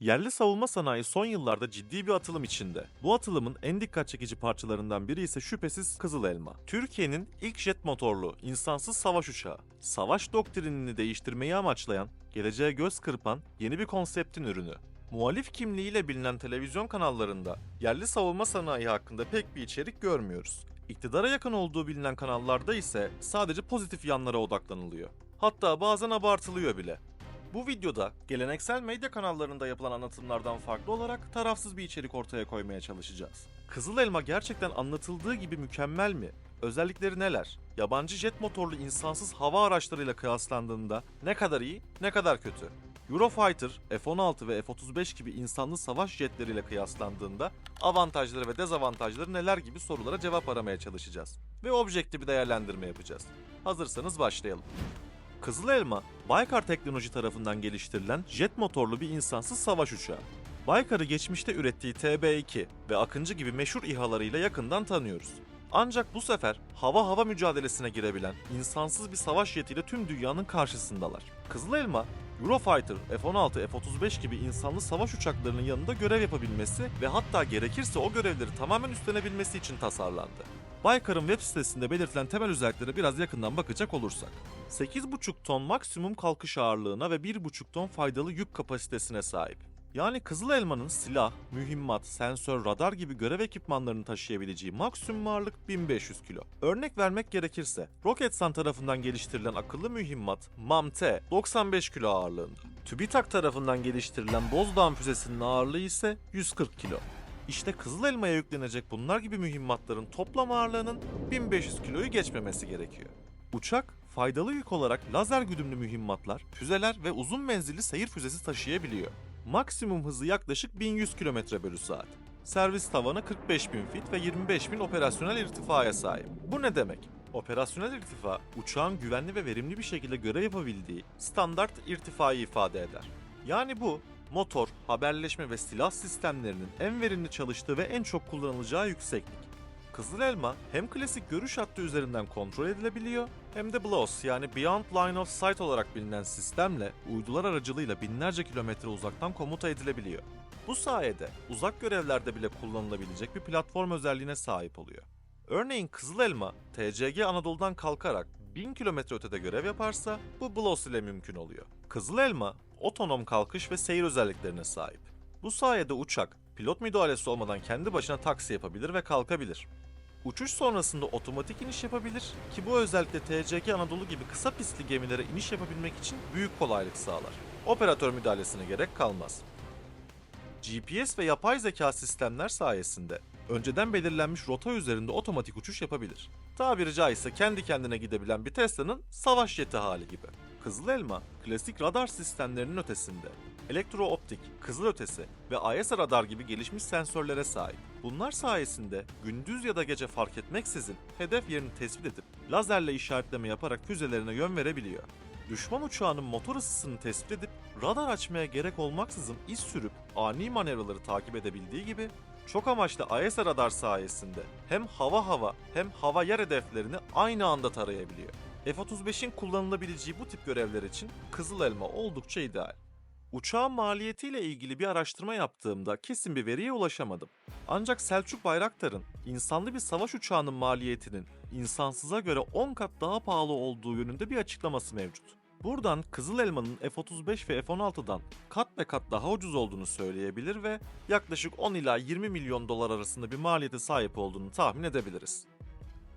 Yerli savunma sanayi son yıllarda ciddi bir atılım içinde. Bu atılımın en dikkat çekici parçalarından biri ise şüphesiz Kızıl Elma. Türkiye'nin ilk jet motorlu, insansız savaş uçağı. Savaş doktrinini değiştirmeyi amaçlayan, geleceğe göz kırpan yeni bir konseptin ürünü. Muhalif kimliğiyle bilinen televizyon kanallarında yerli savunma sanayi hakkında pek bir içerik görmüyoruz. İktidara yakın olduğu bilinen kanallarda ise sadece pozitif yanlara odaklanılıyor. Hatta bazen abartılıyor bile. Bu videoda geleneksel medya kanallarında yapılan anlatımlardan farklı olarak tarafsız bir içerik ortaya koymaya çalışacağız. Kızıl Elma gerçekten anlatıldığı gibi mükemmel mi? Özellikleri neler? Yabancı jet motorlu insansız hava araçlarıyla kıyaslandığında ne kadar iyi, ne kadar kötü? Eurofighter, F-16 ve F-35 gibi insanlı savaş jetleriyle kıyaslandığında avantajları ve dezavantajları neler gibi sorulara cevap aramaya çalışacağız. Ve objektif bir değerlendirme yapacağız. Hazırsanız başlayalım. Kızıl Elma, Baykar Teknoloji tarafından geliştirilen jet motorlu bir insansız savaş uçağı. Baykar'ı geçmişte ürettiği TB2 ve Akıncı gibi meşhur İHA'larıyla yakından tanıyoruz. Ancak bu sefer hava hava mücadelesine girebilen insansız bir savaş jetiyle tüm dünyanın karşısındalar. Kızıl Elma, Eurofighter, F-16, F-35 gibi insanlı savaş uçaklarının yanında görev yapabilmesi ve hatta gerekirse o görevleri tamamen üstlenebilmesi için tasarlandı. Baykar'ın web sitesinde belirtilen temel özelliklere biraz yakından bakacak olursak. 8,5 ton maksimum kalkış ağırlığına ve 1,5 ton faydalı yük kapasitesine sahip. Yani Kızıl Elma'nın silah, mühimmat, sensör, radar gibi görev ekipmanlarını taşıyabileceği maksimum ağırlık 1500 kilo. Örnek vermek gerekirse, Roketsan tarafından geliştirilen akıllı mühimmat MAM-T 95 kilo ağırlığında. TÜBİTAK tarafından geliştirilen Bozdağ füzesinin ağırlığı ise 140 kilo. İşte Kızıl Elma'ya yüklenecek bunlar gibi mühimmatların toplam ağırlığının 1500 kiloyu geçmemesi gerekiyor. Uçak, faydalı yük olarak lazer güdümlü mühimmatlar, füzeler ve uzun menzilli seyir füzesi taşıyabiliyor. Maksimum hızı yaklaşık 1100 km bölü saat. Servis tavanı 45.000 fit ve 25.000 operasyonel irtifaya sahip. Bu ne demek? Operasyonel irtifa, uçağın güvenli ve verimli bir şekilde görev yapabildiği standart irtifayı ifade eder. Yani bu, motor, haberleşme ve silah sistemlerinin en verimli çalıştığı ve en çok kullanılacağı yükseklik. Kızıl Elma hem klasik görüş hattı üzerinden kontrol edilebiliyor hem de BLOS yani Beyond Line of Sight olarak bilinen sistemle uydular aracılığıyla binlerce kilometre uzaktan komuta edilebiliyor. Bu sayede uzak görevlerde bile kullanılabilecek bir platform özelliğine sahip oluyor. Örneğin Kızıl Elma, TCG Anadolu'dan kalkarak 1000 kilometre ötede görev yaparsa bu BLOS ile mümkün oluyor. Kızıl Elma, otonom kalkış ve seyir özelliklerine sahip. Bu sayede uçak, pilot müdahalesi olmadan kendi başına taksi yapabilir ve kalkabilir. Uçuş sonrasında otomatik iniş yapabilir ki bu özellikle TCG Anadolu gibi kısa pistli gemilere iniş yapabilmek için büyük kolaylık sağlar. Operatör müdahalesine gerek kalmaz. GPS ve yapay zeka sistemler sayesinde önceden belirlenmiş rota üzerinde otomatik uçuş yapabilir. Tabiri caizse kendi kendine gidebilen bir Tesla'nın savaş jeti hali gibi. Kızıl Elma, klasik radar sistemlerinin ötesinde elektrooptik, kızılötesi ve AES radar gibi gelişmiş sensörlere sahip. Bunlar sayesinde gündüz ya da gece fark etmeksizin hedef yerini tespit edip lazerle işaretleme yaparak füzelerine yön verebiliyor. Düşman uçağının motor ısısını tespit edip radar açmaya gerek olmaksızın iz sürüp ani manevraları takip edebildiği gibi çok amaçlı AES radar sayesinde hem hava hava hem hava yer hedeflerini aynı anda tarayabiliyor. F-35'in kullanılabileceği bu tip görevler için Kızıl Elma oldukça ideal. Uçağın maliyetiyle ilgili bir araştırma yaptığımda kesin bir veriye ulaşamadım. Ancak Selçuk Bayraktar'ın insanlı bir savaş uçağının maliyetinin insansıza göre 10 kat daha pahalı olduğu yönünde bir açıklaması mevcut. Buradan Kızıl Elma'nın F-35 ve F-16'dan kat be kat daha ucuz olduğunu söyleyebilir ve yaklaşık 10 ila 20 milyon dolar arasında bir maliyete sahip olduğunu tahmin edebiliriz.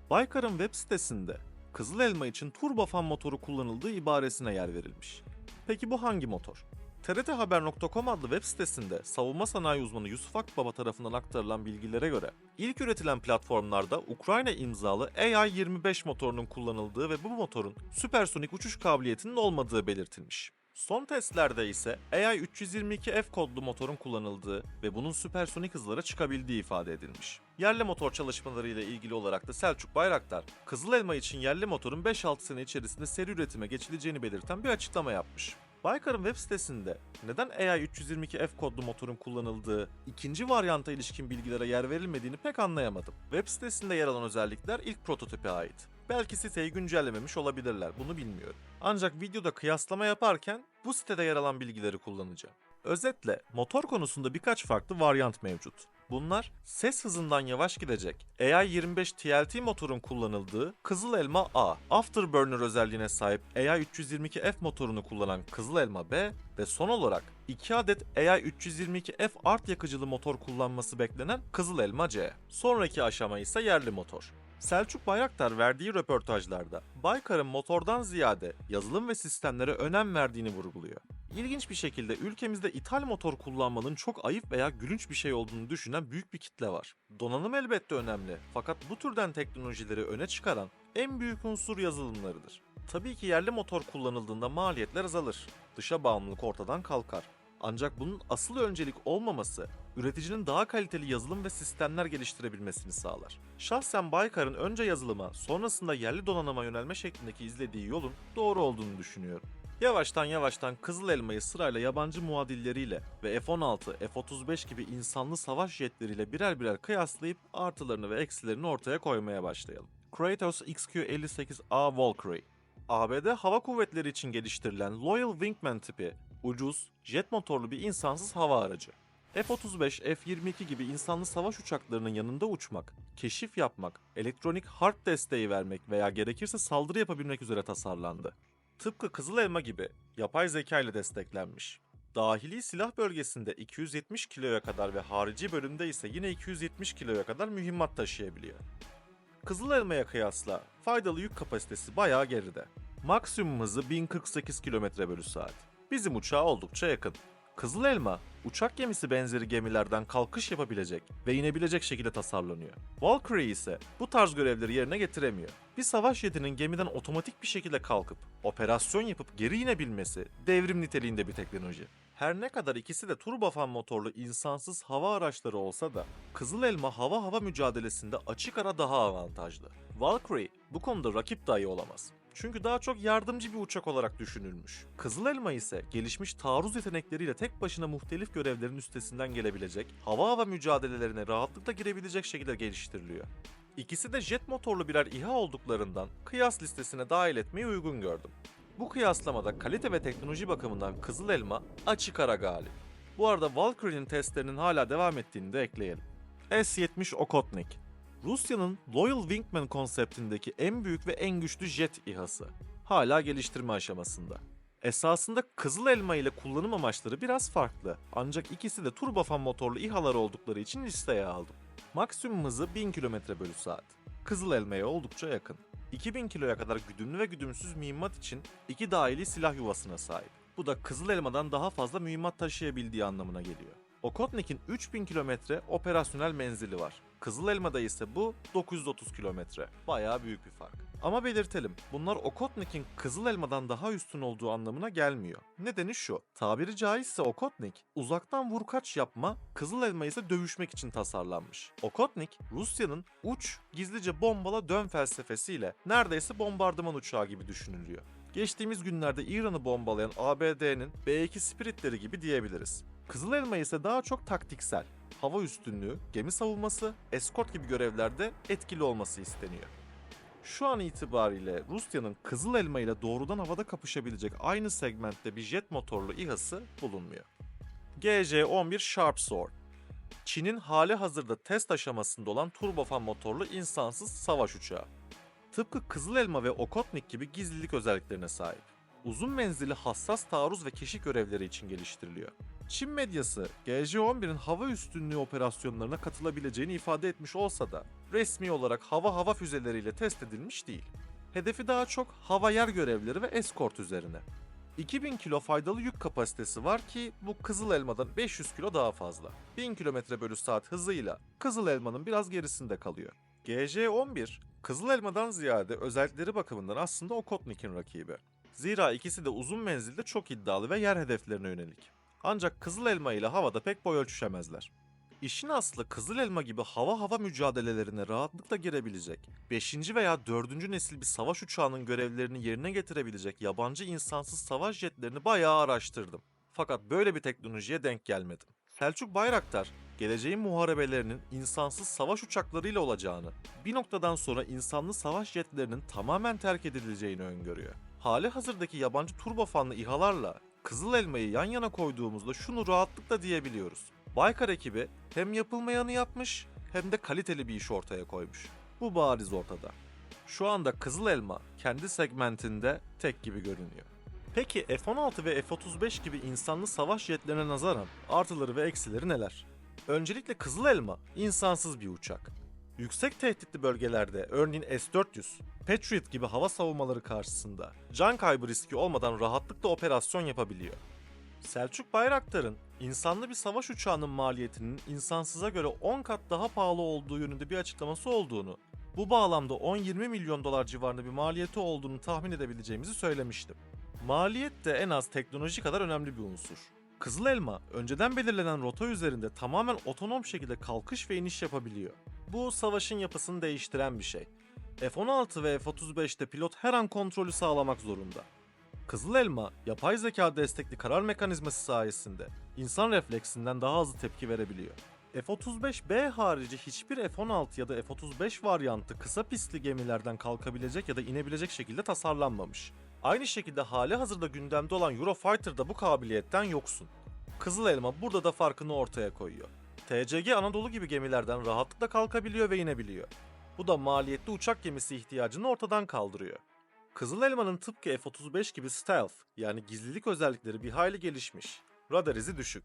Baykar'ın web sitesinde Kızıl Elma için turbofan motoru kullanıldığı ibaresine yer verilmiş. Peki bu hangi motor? TRTHaber.com adlı web sitesinde savunma sanayi uzmanı Yusuf Akbaba tarafından aktarılan bilgilere göre ilk üretilen platformlarda Ukrayna imzalı AI-25 motorunun kullanıldığı ve bu motorun süpersonik uçuş kabiliyetinin olmadığı belirtilmiş. Son testlerde ise AI-322F kodlu motorun kullanıldığı ve bunun süpersonik hızlara çıkabildiği ifade edilmiş. Yerli motor çalışmaları ile ilgili olarak da Selçuk Bayraktar, Kızıl Elma için yerli motorun 5-6 sene içerisinde seri üretime geçileceğini belirten bir açıklama yapmış. Baykar'ın web sitesinde neden AI-322F kodlu motorun kullanıldığı ikinci varyanta ilişkin bilgilere yer verilmediğini pek anlayamadım. Web sitesinde yer alan özellikler ilk prototipe ait. Belki siteyi güncellememiş olabilirler, bunu bilmiyorum. Ancak videoda kıyaslama yaparken bu sitede yer alan bilgileri kullanacağım. Özetle motor konusunda birkaç farklı varyant mevcut. Bunlar ses hızından yavaş gidecek AI-25 TLT motorun kullanıldığı Kızıl Elma A, Afterburner özelliğine sahip AI-322F motorunu kullanan Kızıl Elma B ve son olarak 2 adet AI-322F art yakıcılı motor kullanması beklenen Kızıl Elma C. Sonraki aşama ise yerli motor. Selçuk Bayraktar verdiği röportajlarda Baykar'ın motordan ziyade yazılım ve sistemlere önem verdiğini vurguluyor. İlginç bir şekilde ülkemizde ithal motor kullanmanın çok ayıp veya gülünç bir şey olduğunu düşünen büyük bir kitle var. Donanım elbette önemli fakat bu türden teknolojileri öne çıkaran en büyük unsur yazılımlarıdır. Tabii ki yerli motor kullanıldığında maliyetler azalır. Dışa bağımlılık ortadan kalkar. Ancak bunun asıl öncelik olmaması, üreticinin daha kaliteli yazılım ve sistemler geliştirebilmesini sağlar. Şahsen Baykar'ın önce yazılıma, sonrasında yerli donanıma yönelme şeklindeki izlediği yolun doğru olduğunu düşünüyorum. Yavaştan yavaştan Kızıl Elma'yı sırayla yabancı muadilleriyle ve F-16, F-35 gibi insanlı savaş jetleriyle birer birer kıyaslayıp artılarını ve eksilerini ortaya koymaya başlayalım. Kratos XQ-58A Valkyrie ABD Hava Kuvvetleri için geliştirilen Loyal Wingman tipi ucuz, jet motorlu bir insansız hava aracı. F-35, F-22 gibi insanlı savaş uçaklarının yanında uçmak, keşif yapmak, elektronik harp desteği vermek veya gerekirse saldırı yapabilmek üzere tasarlandı. Tıpkı Kızıl Elma gibi yapay zeka ile desteklenmiş. Dahili silah bölgesinde 270 kiloya kadar ve harici bölümde ise yine 270 kiloya kadar mühimmat taşıyabiliyor. Kızıl Elma'ya kıyasla faydalı yük kapasitesi bayağı geride. Maksimum hızı 1048 km bölü saat. Bizim uçağa oldukça yakın. Kızıl Elma, uçak gemisi benzeri gemilerden kalkış yapabilecek ve inebilecek şekilde tasarlanıyor. Valkyrie ise bu tarz görevleri yerine getiremiyor. Bir savaş jetinin gemiden otomatik bir şekilde kalkıp operasyon yapıp geri inebilmesi devrim niteliğinde bir teknoloji. Her ne kadar ikisi de turbofan motorlu insansız hava araçları olsa da Kızıl Elma hava hava mücadelesinde açık ara daha avantajlı. Valkyrie bu konuda rakip dahi olamaz. Çünkü daha çok yardımcı bir uçak olarak düşünülmüş. Kızıl Elma ise gelişmiş taarruz yetenekleriyle tek başına muhtelif görevlerin üstesinden gelebilecek, hava hava mücadelelerine rahatlıkla girebilecek şekilde geliştiriliyor. İkisi de jet motorlu birer İHA olduklarından kıyas listesine dahil etmeyi uygun gördüm. Bu kıyaslamada kalite ve teknoloji bakımından Kızıl Elma açık ara galip. Bu arada Valkyrie'nin testlerinin hala devam ettiğini de ekleyelim. S-70 Okotnik Rusya'nın Loyal Wingman konseptindeki en büyük ve en güçlü jet İHA'sı. Hala geliştirme aşamasında. Esasında Kızıl Elma ile kullanım amaçları biraz farklı. Ancak ikisi de turbofan motorlu İHA'lar oldukları için listeye aldım. Maksimum hızı 1000 km bölü saat. Kızıl Elma'ya oldukça yakın. 2000 kiloya kadar güdümlü ve güdümsüz mühimmat için iki dahili silah yuvasına sahip. Bu da Kızıl Elma'dan daha fazla mühimmat taşıyabildiği anlamına geliyor. Okotnik'in 3000 kilometre operasyonel menzili var. Kızıl Elma'da ise bu 930 kilometre. Bayağı büyük bir fark. Ama belirtelim, bunlar Okotnik'in Kızıl Elma'dan daha üstün olduğu anlamına gelmiyor. Nedeni şu, tabiri caizse Okotnik, uzaktan vurkaç yapma, Kızıl Elma ise dövüşmek için tasarlanmış. Okotnik, Rusya'nın uç, gizlice bombala dön felsefesiyle neredeyse bombardıman uçağı gibi düşünülüyor. Geçtiğimiz günlerde İran'ı bombalayan ABD'nin B-2 Spirit'leri gibi diyebiliriz. Kızıl Elma ise daha çok taktiksel. Hava üstünlüğü, gemi savunması, eskort gibi görevlerde etkili olması isteniyor. Şu an itibariyle Rusya'nın Kızıl Elma ile doğrudan havada kapışabilecek aynı segmentte bir jet motorlu İHA'sı bulunmuyor. GJ-11 Sharp Sword Çin'in hali hazırda test aşamasında olan turbofan motorlu insansız savaş uçağı. Tıpkı Kızıl Elma ve Okotnik gibi gizlilik özelliklerine sahip. Uzun menzilli hassas taarruz ve keşif görevleri için geliştiriliyor. Çin medyası GJ-11'in hava üstünlüğü operasyonlarına katılabileceğini ifade etmiş olsa da resmi olarak hava hava füzeleriyle test edilmiş değil. Hedefi daha çok hava yer görevleri ve eskort üzerine. 2000 kilo faydalı yük kapasitesi var ki bu Kızıl Elma'dan 500 kilo daha fazla. 1000 km bölü saat hızıyla Kızıl Elma'nın biraz gerisinde kalıyor. GJ-11 Kızıl Elma'dan ziyade özellikleri bakımından aslında Okotnik'in rakibi. Zira ikisi de uzun menzilde çok iddialı ve yer hedeflerine yönelik. Ancak Kızıl Elma ile havada pek boy ölçüşemezler. İşin aslı Kızıl Elma gibi hava hava mücadelelerine rahatlıkla girebilecek, 5. veya 4. nesil bir savaş uçağının görevlerini yerine getirebilecek yabancı insansız savaş jetlerini bayağı araştırdım. Fakat böyle bir teknolojiye denk gelmedim. Selçuk Bayraktar, geleceğin muharebelerinin insansız savaş uçaklarıyla olacağını, bir noktadan sonra insanlı savaş jetlerinin tamamen terk edileceğini öngörüyor. Hali hazırdaki yabancı turbofanlı İHA'larla Kızıl Elma'yı yan yana koyduğumuzda şunu rahatlıkla diyebiliyoruz. Baykar ekibi hem yapılmayanı yapmış hem de kaliteli bir iş ortaya koymuş. Bu bariz ortada. Şu anda Kızıl Elma kendi segmentinde tek gibi görünüyor. Peki F-16 ve F-35 gibi insanlı savaş jetlerine nazaran artıları ve eksileri neler? Öncelikle Kızıl Elma insansız bir uçak. Yüksek tehditli bölgelerde örneğin S-400, Patriot gibi hava savunmaları karşısında can kaybı riski olmadan rahatlıkla operasyon yapabiliyor. Selçuk Bayraktar'ın insanlı bir savaş uçağının maliyetinin insansıza göre 10 kat daha pahalı olduğu yönünde bir açıklaması olduğunu, bu bağlamda 10-20 milyon dolar civarında bir maliyeti olduğunu tahmin edebileceğimizi söylemiştim. Maliyet de en az teknoloji kadar önemli bir unsur. Kızıl Elma, önceden belirlenen rota üzerinde tamamen otonom şekilde kalkış ve iniş yapabiliyor. Bu savaşın yapısını değiştiren bir şey. F-16 ve F-35'te pilot her an kontrolü sağlamak zorunda. Kızıl Elma, yapay zeka destekli karar mekanizması sayesinde insan refleksinden daha hızlı tepki verebiliyor. F-35B harici hiçbir F-16 ya da F-35 varyantı kısa pistli gemilerden kalkabilecek ya da inebilecek şekilde tasarlanmamış. Aynı şekilde hali hazırda gündemde olan Eurofighter da bu kabiliyetten yoksun. Kızıl Elma burada da farkını ortaya koyuyor. TCG Anadolu gibi gemilerden rahatlıkla kalkabiliyor ve inebiliyor. Bu da maliyetli uçak gemisi ihtiyacını ortadan kaldırıyor. Kızıl Elma'nın tıpkı F-35 gibi stealth yani gizlilik özellikleri bir hayli gelişmiş. Radar izi düşük.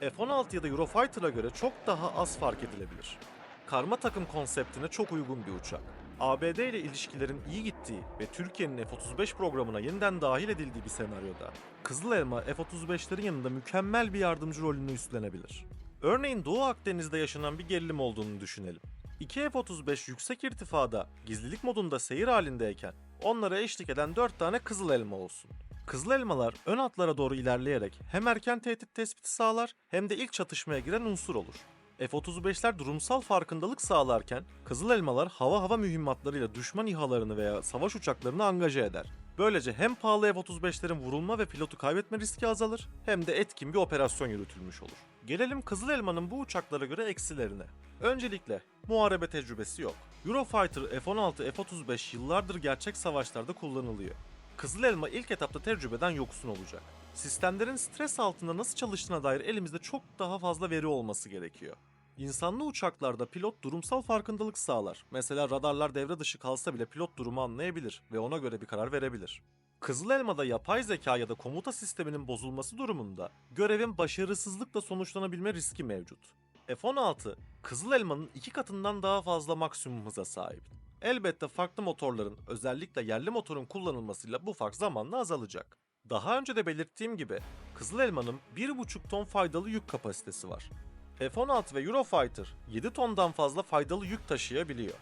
F-16 ya da Eurofighter'a göre çok daha az fark edilebilir. Karma takım konseptine çok uygun bir uçak. ABD ile ilişkilerin iyi gittiği ve Türkiye'nin F-35 programına yeniden dahil edildiği bir senaryoda Kızıl Elma F-35'lerin yanında mükemmel bir yardımcı rolünü üstlenebilir. Örneğin Doğu Akdeniz'de yaşanan bir gerilim olduğunu düşünelim. İki F-35 yüksek irtifada, gizlilik modunda seyir halindeyken onlara eşlik eden 4 tane Kızıl Elma olsun. Kızıl Elmalar ön hatlara doğru ilerleyerek hem erken tehdit tespiti sağlar hem de ilk çatışmaya giren unsur olur. F-35'ler durumsal farkındalık sağlarken Kızıl Elmalar hava hava mühimmatlarıyla düşman İHA'larını veya savaş uçaklarını angaje eder. Böylece hem pahalı F-35'lerin vurulma ve pilotu kaybetme riski azalır hem de etkin bir operasyon yürütülmüş olur. Gelelim Kızıl Elma'nın bu uçaklara göre eksilerine. Öncelikle muharebe tecrübesi yok. Eurofighter, F-16, F-35 yıllardır gerçek savaşlarda kullanılıyor. Kızıl Elma ilk etapta tecrübeden yoksun olacak. Sistemlerin stres altında nasıl çalıştığına dair elimizde çok daha fazla veri olması gerekiyor. İnsanlı uçaklarda pilot durumsal farkındalık sağlar. Mesela radarlar devre dışı kalsa bile pilot durumu anlayabilir ve ona göre bir karar verebilir. Kızıl Elma'da yapay zeka ya da komuta sisteminin bozulması durumunda görevin başarısızlıkla sonuçlanabilme riski mevcut. F-16, Kızıl Elma'nın iki katından daha fazla maksimum hıza sahip. Elbette farklı motorların, özellikle yerli motorun kullanılmasıyla bu fark zamanla azalacak. Daha önce de belirttiğim gibi Kızıl Elma'nın 1,5 ton faydalı yük kapasitesi var. F-16 ve Eurofighter 7 tondan fazla faydalı yük taşıyabiliyor.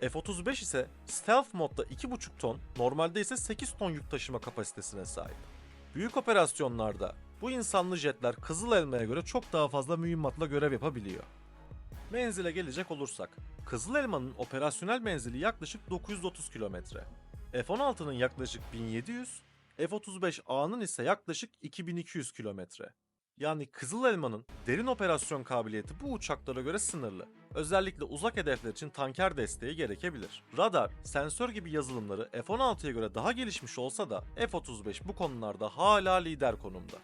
F-35 ise stealth modda 2,5 ton, normalde ise 8 ton yük taşıma kapasitesine sahip. Büyük operasyonlarda bu insanlı jetler Kızıl Elma'ya göre çok daha fazla mühimmatla görev yapabiliyor. Menzile gelecek olursak, Kızıl Elma'nın operasyonel menzili yaklaşık 930 kilometre. F-16'nın yaklaşık 1700, F-35A'nın ise yaklaşık 2200 kilometre. Yani Kızıl Elma'nın derin operasyon kabiliyeti bu uçaklara göre sınırlı. Özellikle uzak hedefler için tanker desteği gerekebilir. Radar, sensör gibi yazılımları F-16'ya göre daha gelişmiş olsa da F-35 bu konularda hala lider konumda.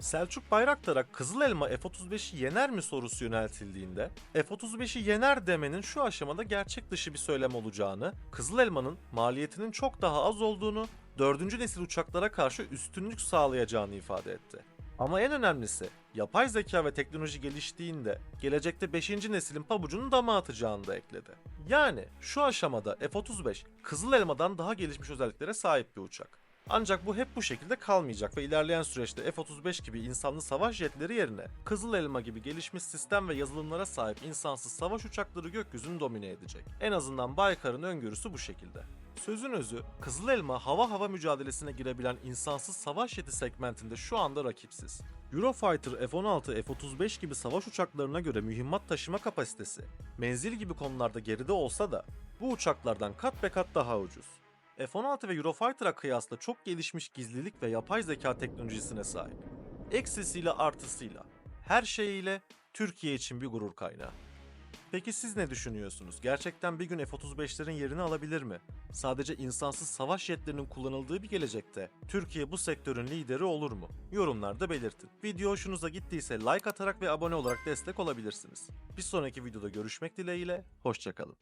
Selçuk Bayraktar'a Kızıl Elma F-35'i yener mi sorusu yöneltildiğinde F-35'i yener demenin şu aşamada gerçek dışı bir söylem olacağını, Kızıl Elma'nın maliyetinin çok daha az olduğunu, 4. nesil uçaklara karşı üstünlük sağlayacağını ifade etti. Ama en önemlisi yapay zeka ve teknoloji geliştiğinde gelecekte 5. neslin pabucunu dama atacağını da ekledi. Yani şu aşamada F-35 Kızıl Elma'dan daha gelişmiş özelliklere sahip bir uçak. Ancak bu hep bu şekilde kalmayacak ve ilerleyen süreçte F-35 gibi insanlı savaş jetleri yerine Kızıl Elma gibi gelişmiş sistem ve yazılımlara sahip insansız savaş uçakları gökyüzünü domine edecek. En azından Baykar'ın öngörüsü bu şekilde. Sözün özü, Kızıl Elma hava hava mücadelesine girebilen insansız savaş jeti segmentinde şu anda rakipsiz. Eurofighter, F-16, F-35 gibi savaş uçaklarına göre mühimmat taşıma kapasitesi, menzil gibi konularda geride olsa da bu uçaklardan kat be kat daha ucuz. F-16 ve Eurofighter'a kıyasla çok gelişmiş gizlilik ve yapay zeka teknolojisine sahip. Eksisiyle artısıyla, her şeyiyle Türkiye için bir gurur kaynağı. Peki siz ne düşünüyorsunuz? Gerçekten bir gün F-35'lerin yerini alabilir mi? Sadece insansız savaş jetlerinin kullanıldığı bir gelecekte Türkiye bu sektörün lideri olur mu? Yorumlarda belirtin. Video hoşunuza gittiyse like atarak ve abone olarak destek olabilirsiniz. Bir sonraki videoda görüşmek dileğiyle, hoşçakalın.